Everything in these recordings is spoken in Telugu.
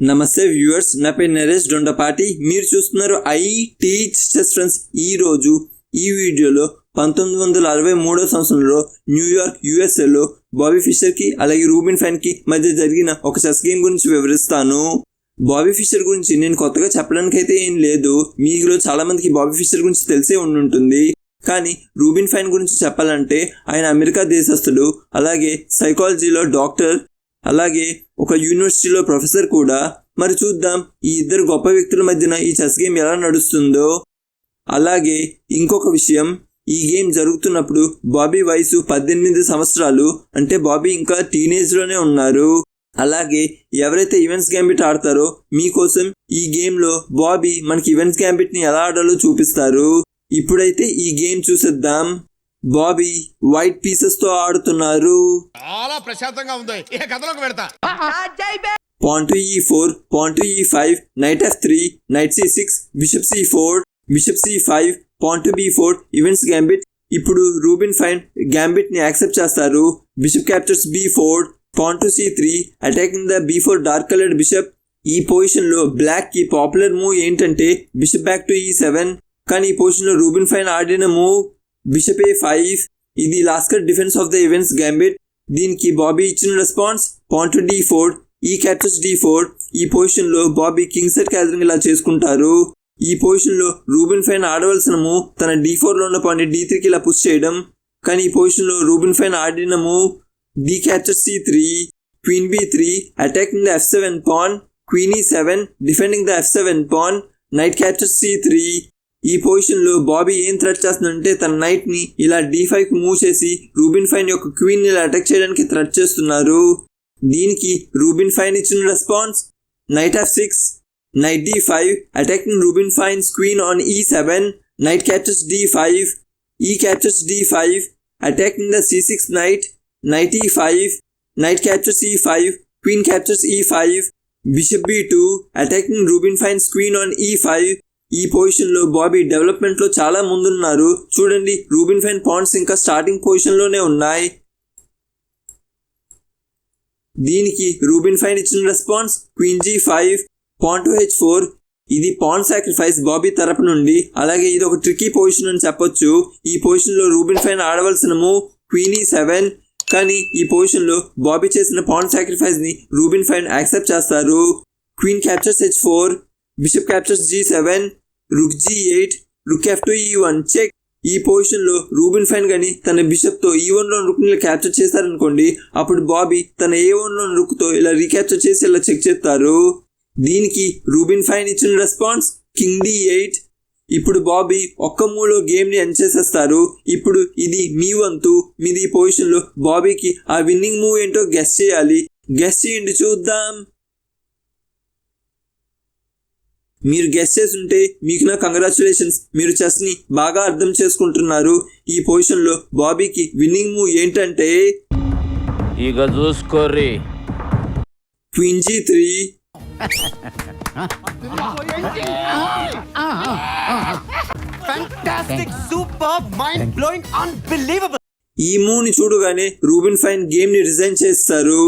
నమస్తే వ్యూవర్స్ నా పేరు నరేష్ దొండపాటి మీరు చూస్తున్నారు ఐ టీచ్ చెస్ ఫ్రెండ్స్ ఈ రోజు ఈ వీడియోలో పంతొమ్మిది వందల అరవై మూడో సంవత్సరంలో న్యూయార్క్ యుఎస్ఏలో బాబీ ఫిషర్కి అలాగే రూబిన్ ఫ్యాన్కి మధ్య జరిగిన ఒక చెస్ గేమ్ గురించి వివరిస్తాను. బాబీ ఫిషర్ గురించి నేను కొత్తగా చెప్పడానికి అయితే ఏం లేదు. మీలో చాలామందికి బాబీ ఫిషర్ గురించి తెలిసే ఉండుంటుంది. కానీ రూబిన్ ఫైన్ గురించి చెప్పాలంటే ఆయన అమెరికా దేశస్థుడు అలాగే సైకాలజీలో డాక్టర్ అలాగే ఒక యూనివర్సిటీలో ప్రొఫెసర్ కూడా. మరి చూద్దాం ఈ ఇద్దరు గొప్ప వ్యక్తుల మధ్యన ఈ చెస్ గేమ్ ఎలా నడుస్తుందో. అలాగే ఇంకొక విషయం ఈ గేమ్ జరుగుతున్నప్పుడు బాబీ వయసు పద్దెనిమిది సంవత్సరాలు అంటే బాబీ ఇంకా టీనేజ్లోనే ఉన్నారు. అలాగే ఎవరైతే ఈవెంట్స్ గ్యాంబిట్ ఆడతారో మీకోసం ఈ గేమ్లో బాబీ మనకి ఈవెంట్స్ గ్యాంబిట్ని ఎలా ఆడాలో చూపిస్తారు. ఇప్పుడైతే ఈ గేమ్ చూసేద్దాం. బాబీ వైట్ పీసెస్తో ఆడుతున్నారు. చాలా ప్రశాంతంగా ఉంది. ఇక కథలోకి పెడతా pawn to e4, pawn to e5, knight f3, knight c6, bishop c4, bishop c5, pawn to b4, events gambit. ఇప్పుడు రూబిన్ ఫైన్ గ్యాంబిట్ని యాక్సెప్ట్ చేస్తారు. Bishop captures B four pawn to C three attacking the B four dark coloured bishop ఈ పొజిషన్లో బ్లాక్కి పాపులర్ మూవ్ ఏంటంటే bishop back to E seven కానీ ఈ పొజిషన్లో రూబిన్ ఫైన్ ఆడిన మూవ్ బిషప్ ఏ ఫైవ్ ఇది Lasker defence of the Evans gambit. దీనికి బాబీ ఇచ్చిన response point D four E captures D four ఈ పొజిషన్లో బాబీ కింగ్ సెట్ క్యాదరింగ్ ఇలా చేసుకుంటారు. ఈ పొజిషన్లో రూబిన్ ఫైన్ ఆడవలసినము తన డి ఫోర్లో ఉన్న పాయింట్ డి త్రీకి ఇలా పుష్ చేయడం. కానీ ఈ పొజిషన్లో Reuben Fine ఆడినము D capture C three queen B three attacking the F seven pawn queen E seven defending the F seven pawn knight capture C three ఈ పొజిషన్లో బాబీ ఏం థ్రెట్ చేస్తుందంటే తన నైట్ని ఇలా డి ఫైవ్కి మూవ్ చేసి రూబిన్ ఫైన్ యొక్క క్వీన్ ఇలా అటాక్ చేయడానికి థ్రెట్ చేస్తున్నారు. దీనికి రూబిన్ ఫైన్ ఇచ్చిన response knight F six knight D five attacking Reuben Fine's queen on E seven knight captures D five E captures D five attacking the C six knight knight E five knight captures E five queen captures E five bishop B two attacking Reuben Fine's queen on E five ఈ పొజిషన్లో బాబీ డెవలప్మెంట్లో చాలా ముందున్నారు. చూడండి రూబిన్ ఫైన్ పాయింట్స్ ఇంకా స్టార్టింగ్ పొజిషన్లోనే ఉన్నాయి. దీనికి రూబిన్ ఫైన్ ఇచ్చిన response queen G five pawn to H four ఇది పాన్ సాక్రిఫైస్ బాబీ తరపు నుండి. అలాగే ఇది ఒక ట్రికీ పొజిషన్ అని చెప్పొచ్చు. ఈ పొజిషన్లో రూబిన్ ఫైన్ ఆడవలసిన మూవ్ క్వీనీ సెవెన్ కానీ ఈ పొజిషన్లో బాబీ చేసిన పాన్ సాక్రిఫైస్ని రూబిన్ ఫైన్ యాక్సెప్ట్ చేస్తారు. Queen captures H four bishop captures G seven rook G eight rook F to E one check ఈ పొజిషన్లో రూబిన్ ఫైన్ కానీ తన బిషప్తో ఈ వన్లో రుక్ని క్యాప్చర్ చేశారనుకోండి అప్పుడు బాబీ తన ఏ వన్లో రుక్తో ఇలా రీక్యాప్చర్ చేసి ఇలా చెక్ చేస్తారు. దీనికి రూబిన్ ఫైన్ ఇచ్చిన రెస్పాన్స్ కింగ్ డి ఎయిట్ ఇప్పుడు బాబీ ఒక్క మూలో గేమ్ని ఎండ్ చేసేస్తారు. ఇప్పుడు ఇది మీ వంతు మీది ఈ పొజిషన్లో బాబీకి ఆ విన్నింగ్ మూవ్ ఏంటో గెస్ చేయాలి. గెస్ చేయండి చూద్దాం. మీరు గెస్ చేస్తుంటే మీకు నా కంగ్రాచులేషన్స్ మీరు చెస్ని బాగా అర్థం చేసుకుంటున్నారు ఈ పొజిషన్లో బాబీకి విన్నింగ్ మూవ్ ఏంటంటే ఇక చూసుకోర్రి queen G three Fantastic, superb, mind blowing, unbelievable. ఈ మూవ్ని చూడగానే రూబిన్ ఫైన్ గేమ్ని రిజైన్ చేస్తారు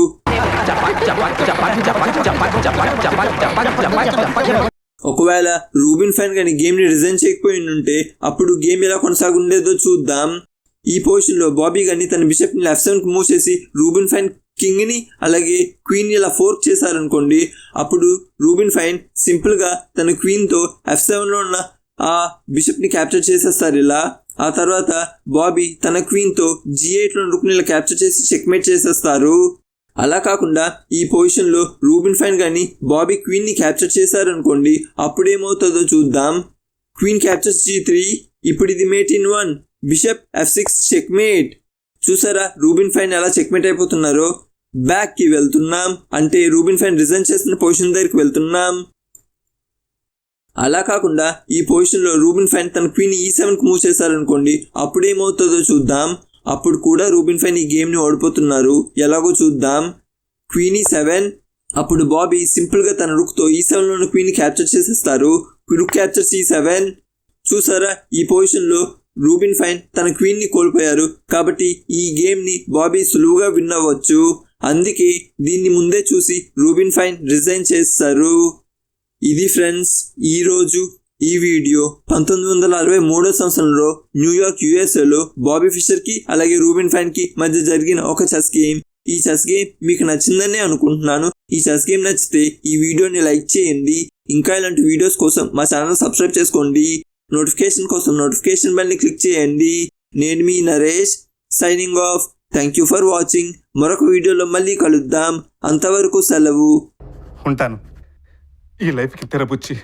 ఒకవేళ రూబిన్ ఫ్యాన్ కానీ గేమ్ని రిజైన్ చేయకపోయి ఉంటే అప్పుడు గేమ్ ఎలా కొనసాగుండేదో చూద్దాం. ఈ పొజిషన్లో బాబీ కానీ తన బిషప్ని లెఫ్ట్ సెవెన్కి మూవ్ చేసి రూబిన్ ఫైన్ కింగ్ని అలాగే క్వీన్ ఇలా ఫోర్క్ చేశారనుకోండి అప్పుడు రూబిన్ ఫైన్ సింపుల్గా తన క్వీన్తో ఎఫ్ సెవెన్లో ఉన్న ఆ బిషప్ని క్యాప్చర్ చేసేస్తారు ఇలా. ఆ తర్వాత బాబీ తన క్వీన్తో జీ ఎయిట్లో రుక్ని ఇలా క్యాప్చర్ చేసి చెక్మేట్ చేసేస్తారు. అలా కాకుండా ఈ పొజిషన్లో రూబిన్ ఫైన్ కానీ బాబీ క్వీన్ని క్యాప్చర్ చేశారనుకోండి అప్పుడు ఏమవుతుందో చూద్దాం. క్వీన్ క్యాప్చర్ జీ త్రీ ఇప్పుడు ఇది mate in one. Bishop F six checkmate. చూసారా రూబిన్ ఫైన్ ఎలా చెక్మేట్ అయిపోతున్నారో? బ్యాక్కి వెళ్తున్నాం. అంటే రూబిన్ ఫైన్ రిజైన్ చేసిన పొజిషన్ దగ్గరికి వెళ్తున్నాం. అలా కాకుండా ఈ పొజిషన్లో రూబిన్ ఫైన్ తన క్వీన్ ఈ సెవెన్కి మూవ్ చేశారనుకోండి అప్పుడు ఏమవుతుందో చూద్దాం. అప్పుడు కూడా రూబిన్ ఫైన్ ఈ గేమ్ని ఓడిపోతున్నారు. ఎలాగో చూద్దాం. Queen E seven. అప్పుడు బాబీ సింపుల్గా తన రుక్తో ఈ సెవెన్లోని క్వీన్ క్యాప్చర్ చేసేస్తారు. Rook capture C seven. చూసారా? ఈ పొజిషన్లో రూబిన్ ఫైన్ తన క్వీన్ని కోల్పోయారు. కాబట్టి ఈ గేమ్ని బాబీ సులువుగా విన్ అవ్వచ్చు. అందుకే దీన్ని ముందే చూసి రూబిన్ ఫైన్ రిజైన్ చేస్తారు. ఇది ఫ్రెండ్స్ ఈరోజు ఈ వీడియో పంతొమ్మిది వందల అరవై మూడో సంవత్సరంలో న్యూయార్క్ యుఎస్ఏలో బాబీ ఫిషర్కి అలాగే రూబిన్ ఫ్యాన్కి మధ్య జరిగిన ఒక చెస్ గేమ్. ఈ చెస్ గేమ్ మీకు నచ్చిందని అనుకుంటున్నాను. ఈ చెస్ గేమ్ నచ్చితే ఈ వీడియోని లైక్ చేయండి. ఇంకా ఇలాంటి వీడియోస్ కోసం మా ఛానల్ సబ్స్క్రైబ్ చేసుకోండి. నోటిఫికేషన్ కోసం నోటిఫికేషన్ బెల్ని క్లిక్ చేయండి. నేను మీ Naresh signing off. Thank you for watching. మరొక వీడియోలో మళ్ళీ కలుద్దాం. అంతవరకు సెలవు. ఉంటాను. ఈ లైఫ్కి తెరపుచ్చి